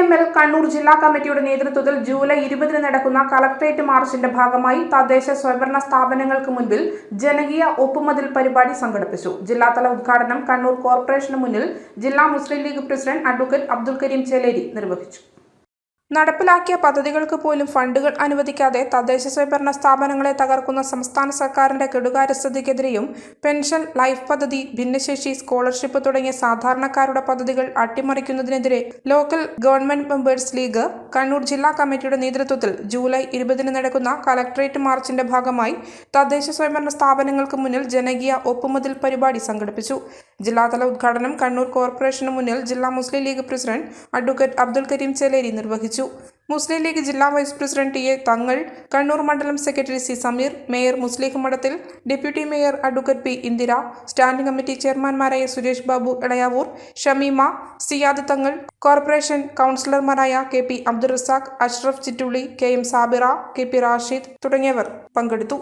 M L Kannur ജില്ലാ കമ്മിറ്റിയുടെ നേതൃത്വത്തിൽ ജൂലൈ ഇരുപതിന് നടക്കുന്ന കളക്ട്രേറ്റ് മാർച്ചിന്റെ ഭാഗമായി തദ്ദേശ സ്വയംഭരണ സ്ഥാപനങ്ങൾക്ക് മുൻപിൽ ജനകീയ ഒപ്പുമതിൽ പരിപാടി സംഘടിപ്പിച്ചു. ജില്ലാതല ഉദ്ഘാടനം കണ്ണൂർ കോർപ്പറേഷന് മുന്നിൽ ജില്ലാ മുസ്ലിം ലീഗ് പ്രസിഡന്റ് അഡ്വക്കേറ്റ് അബ്ദുൽ കരീം ചേലേരി നിർവഹിച്ചു. നടപ്പിലാക്കിയ പദ്ധതികൾക്ക് പോലും ഫണ്ടുകൾ അനുവദിക്കാതെ തദ്ദേശ സ്വയംഭരണ സ്ഥാപനങ്ങളെ തകർക്കുന്ന സംസ്ഥാന സർക്കാരിന്റെ കെടുകാര്യസ്ഥതയ്ക്കെതിരെയും പെൻഷൻ ലൈഫ് പദ്ധതി ഭിന്നശേഷി സ്കോളർഷിപ്പ് തുടങ്ങിയ സാധാരണക്കാരുടെ പദ്ധതികൾ അട്ടിമറിക്കുന്നതിനെതിരെ local government members league Kannur ജില്ലാ കമ്മിറ്റിയുടെ നേതൃത്വത്തിൽ ജൂലൈ ഇരുപതിന് നടക്കുന്ന കലക്ട്രേറ്റ് മാർച്ചിന്റെ ഭാഗമായി തദ്ദേശ സ്വയംഭരണ സ്ഥാപനങ്ങൾക്ക് മുന്നിൽ ജനകീയ ഒപ്പുമതിൽ പരിപാടി സംഘടിപ്പിച്ചു. ജില്ലാതല ഉദ്ഘാടനം കണ്ണൂർ കോർപ്പറേഷന് മുന്നിൽ ജില്ലാ മുസ്ലിം ലീഗ് പ്രസിഡന്റ് അഡ്വക്കേറ്റ് അബ്ദുൽ കരീം ചേലേരി നിർവഹിച്ചു. മുസ്ലിം ലീഗ് ജില്ലാ vice president T A Thangal Kannur മണ്ഡലം secretary C Sameer mayor Muslih Madathil deputy mayor advocate P Indira standing committee ചെയർമാൻമാരായ Suresh Babu Elayavoor Shameema Siyad Thangal corporation കൗൺസിലർമാരായ K P Abdul Razak Ashraf Chittulli K M Sabira K P Rashid തുടങ്ങിയവർ പങ്കെടുത്തു.